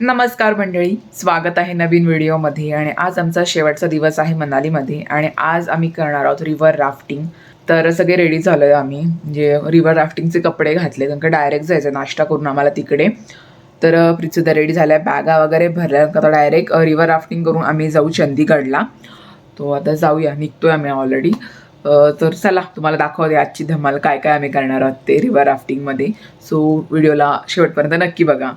नमस्कार मंडळी स्वागत आहे नवीन व्हिडिओमध्ये आणि आज आमचा शेवटचा दिवस आहे मनालीमध्ये आणि आज आम्ही करणार आहोत रिव्हर राफ्टिंग. तर सगळे रेडी झालो आहे आम्ही. म्हणजे रिव्हर राफ्टिंगचे कपडे घातले कारण का डायरेक्ट जायचं नाश्ता करून आम्हाला तिकडे. तर अ, रेडी झाल्या. बॅगा वगैरे भरल्या आता डायरेक्ट रिव्हर राफ्टिंग करून आम्ही जाऊ चंदीगडला. तो आता जाऊया निघतोय आम्ही ऑलरेडी तर चला तुम्हाला दाखवते आजची धमाल काय काय आम्ही करणार आहोत ते रिव्हर राफ्टिंगमध्ये. सो व्हिडिओला शेवटपर्यंत नक्की बघा.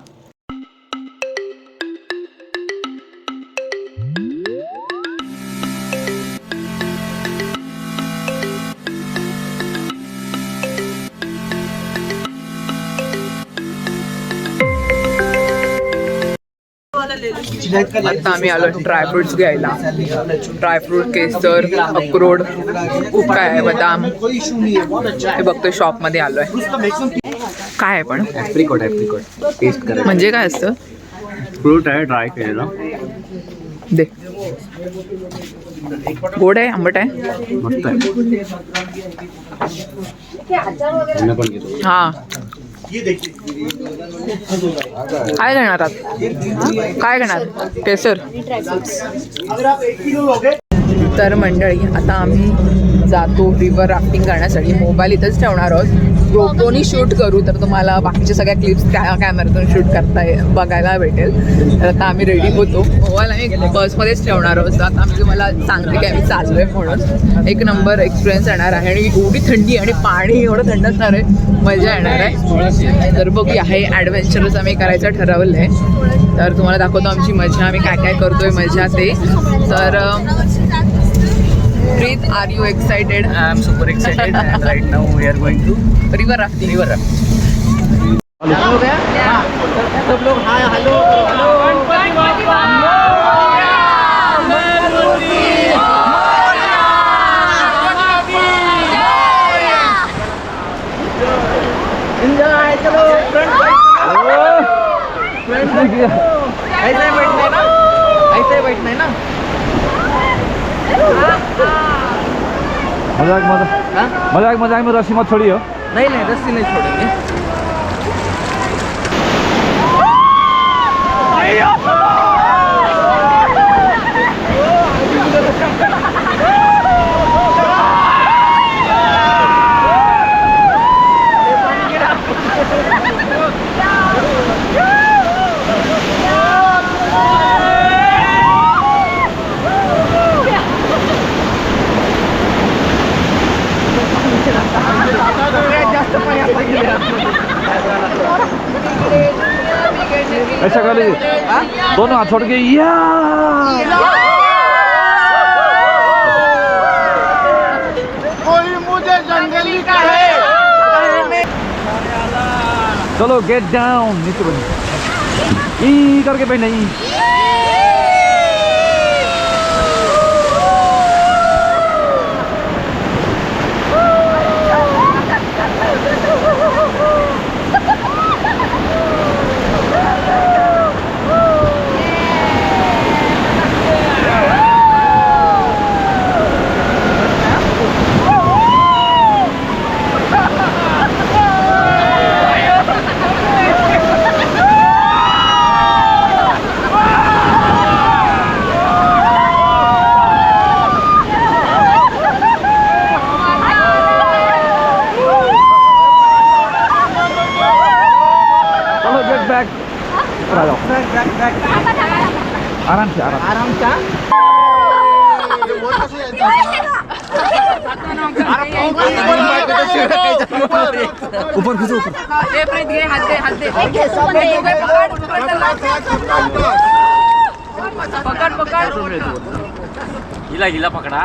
आता आम्ही आलो ड्रायफ्रुट्स घ्यायला. ड्रायफ्रूट केसर अक्रोड खूप काय आहे बदाम. हे बघतोय शॉपमध्ये आलोय. काय आहे पण? ॲप्रिकॉट ॲप्रिकॉट टेस्ट करा म्हणजे काय असतं? फ्रूट आहे ड्राय केलेला. दे. गोड आहे आंबट आहे? मस्त आहे. हा. काय घेणार काय घेणार? केसर? तर मंडळी आता आम्ही जातो रिव्हर राफ्टिंग करण्यासाठी. मोबाईल इथंच ठेवणार आहोत. रोपोनी शूट करू तर तुम्हाला बाकीच्या सगळ्या क्लिप्स त्या कॅमेऱ्यातून शूट करता ये- बघायला भेटेल. तर आता आम्ही रेडी होतो. गोवाला आम्ही बसमध्येच ठेवणार आहोत. आता आम्ही तुम्हाला सांगते की आम्ही चाललोय म्हणून. एक नंबर एक्सपिरियन्स येणार आहे आणि एवढी थंडी आणि पाणी एवढं थंड असणार आहे. मजा येणार आहे. तर बघूया हे ॲडव्हेंचरच आम्ही करायचं ठरवलं आहे तर तुम्हाला दाखवतो आमची मजा आम्ही काय काय करतोय मजा ते. तर Preet are you excited I am super excited and right now we are going to river rafting river rafting. मजाक मजाक मजाक मजाक में रस्सी मत छोड़ियो नहीं नहीं रस्सी नहीं छोड़ेंगे लीजिए दोनों हाथ छोड़ के या चलो गेट डाउन नीचे बनी. ई करके भाई नहीं आ जाओ आराम से आराम ऊपर खींचो ऊपर हिला हिला पकडा.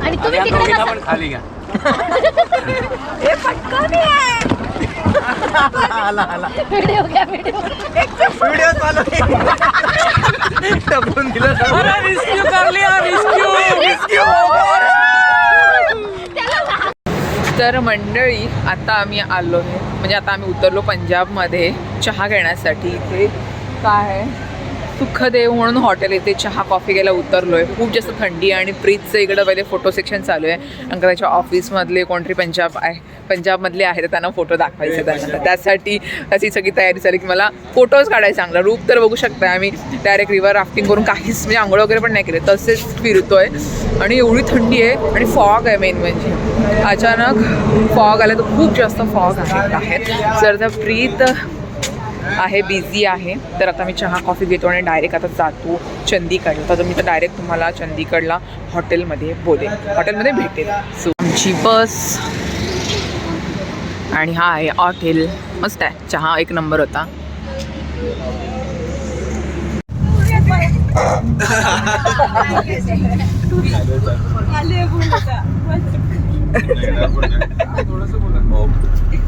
आणि तुम्ही या तिकडे बसा. पण खाली घ्या व्हिडिओ व्हिडिओ रेस्क्यू कर लिया रेस्क्यू तर मंडळी आता आम्ही आलो आहे. म्हणजे आता आम्ही उतरलो पंजाबमध्ये चहा घेण्यासाठी. इथे काय आहे? सुखदेव म्हणून हॉटेल येथे चहा कॉफी घ्यायला उतरलोय. खूप जास्त थंडी आहे आणि प्रीतचं इकडं पहिले फोटो सेक्शन चालू आहे. कारण त्याच्या ऑफिसमधले कोणतरी पंजाब आहे. पंजाबमधले आहे तर त्यांना फोटो दाखवायचे त्यांना तर त्यासाठी त्याची सगळी तयारी झाली की मला फोटोज काढायला चांगला. रूप तर बघू शकता आम्ही. डायरेक्ट रिव्हर राफ्टिंग करून काहीच म्हणजे आंघोळ वगैरे पण नाही केले. तसेच फिरतोय. आणि एवढी थंडी आहे आणि फॉग आहे मेन म्हणजे. अचानक फॉग आला तर खूप जास्त फॉग आहे. बाहेर जर त्या प्रीत आहे बिझी आहे. तर आता मी चहा कॉफी घेतो आणि डायरेक्ट आता जातो चंदीगडला तर मी तर डायरेक्ट तुम्हाला चंदीगडला हॉटेलमध्ये बोलेन. हॉटेलमध्ये भेटेल सो आमची बस आणि हा आहे हॉटेल मस्त आहे. चहा एक नंबर होता.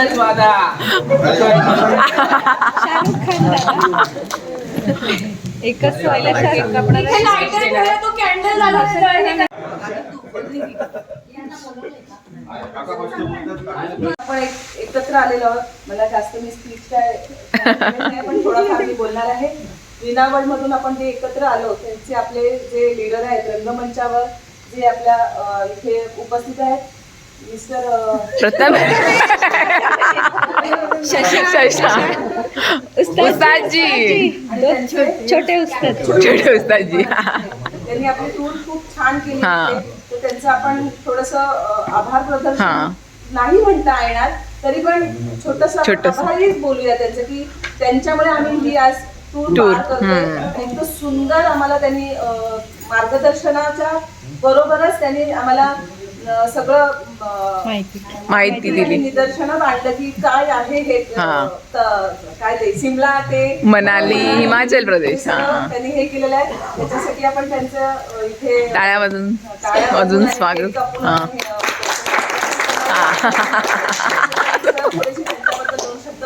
सुपीरियर एकच व्हायला आपण एक- एकत्र आलेलो आहोत. मला जास्त मी स्पीच काय नाही, पण थोडाफार मी बोलणार आहे. विनावड मधून आपण जे एकत्र आलो त्यांचे आपले जे लीडर आहेत रंगमंचावर जे आपल्या इथे उपस्थित आहेत शशांक उस्तादजी. छोटे उस्ताद. छोटे उस्तादजी. त्यांनी आपली टूर खूप छान केली. हा. तर त्यांचं आपण थोडस आभार हा. प्रदर्शन नाही म्हणता येणार. तरी पण छोटस छोटंसं. आभारीच बोलूया त्यांचं की त्यांच्यामुळे आम्ही ही आज टूर इतकं सुंदर आम्हाला त्यांनी मार्गदर्शनाच्या बरोबरच त्यांनी आम्हाला सगळं माहिती. दिली. निदर्शनं मांडलं की काय आहे हे काय ते सिमला ते? मनाली, हिमाचल प्रदेश, हे. हा. त्यांनी हे केलेलं आहे. त्याच्यासाठी आपण त्यांचं इथे टाळ्या अजून वाजवून स्वागत. हा. दोन शब्द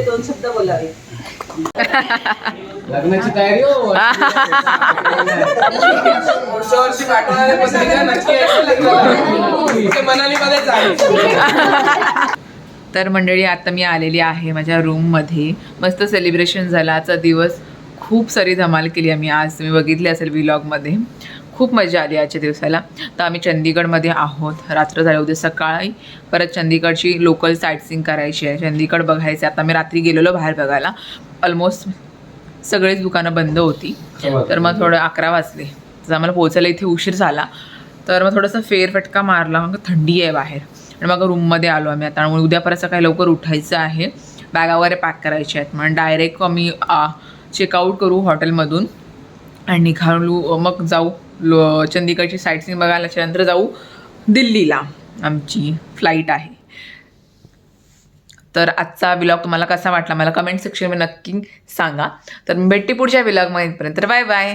दोन शब्द बोलावे. लग्नाची तयारी हो पुढच्या वर्षी पाठवणार आहे पत्रिका नक्की असेल लग्नाला. ते मनालीमध्येच आहे तर मंडळी आता मी आलेली आहे माझ्या रूममध्ये मस्त सेलिब्रेशन झाला. आजचा दिवस खूप सारी धमाल केली आम्ही. आज तुम्ही बघितली असेल व्लॉगमध्ये खूप मजा आली आजच्या दिवसाला. तर आम्ही चंदीगडमध्ये आहोत. रात्र झाली उद्या सकाळी. परत चंदीगडची लोकल साईटसिंग करायची आहे. चंदीगड बघायचं आता मी रात्री गेलेलो बाहेर बघायला. ऑलमोस्ट सगळीच दुकानं बंद होती. तर मग थोडं अकरा वाजले. तर आम्हाला पोचायला इथे उशीर झाला. तर मग थोडासा फेरफटका मारला. मग थंडी आहे बाहेर. आणि मग रूममध्ये आलो आम्ही आता. आणि उद्या परत सकाळी लवकर उठायचं आहे. बॅगा वगैरे पॅक करायच्या आहेत. म्हणून डायरेक्ट आम्ही चेकआउट करू हॉटेलमधून आणि निघालू मग जाऊ लो चंदीगडची साईट सीन बघायला. त्याच्यानंतर जाऊ दिल्लीला. आमची फ्लाईट आहे. तर आजचा विलॉग तुम्हाला कसा वाटला? मला कमेंट सेक्शनमध्ये नक्की सांगा. तर मी भेटते पुढच्या विलॉगमध्ये पर्यंत बाय बाय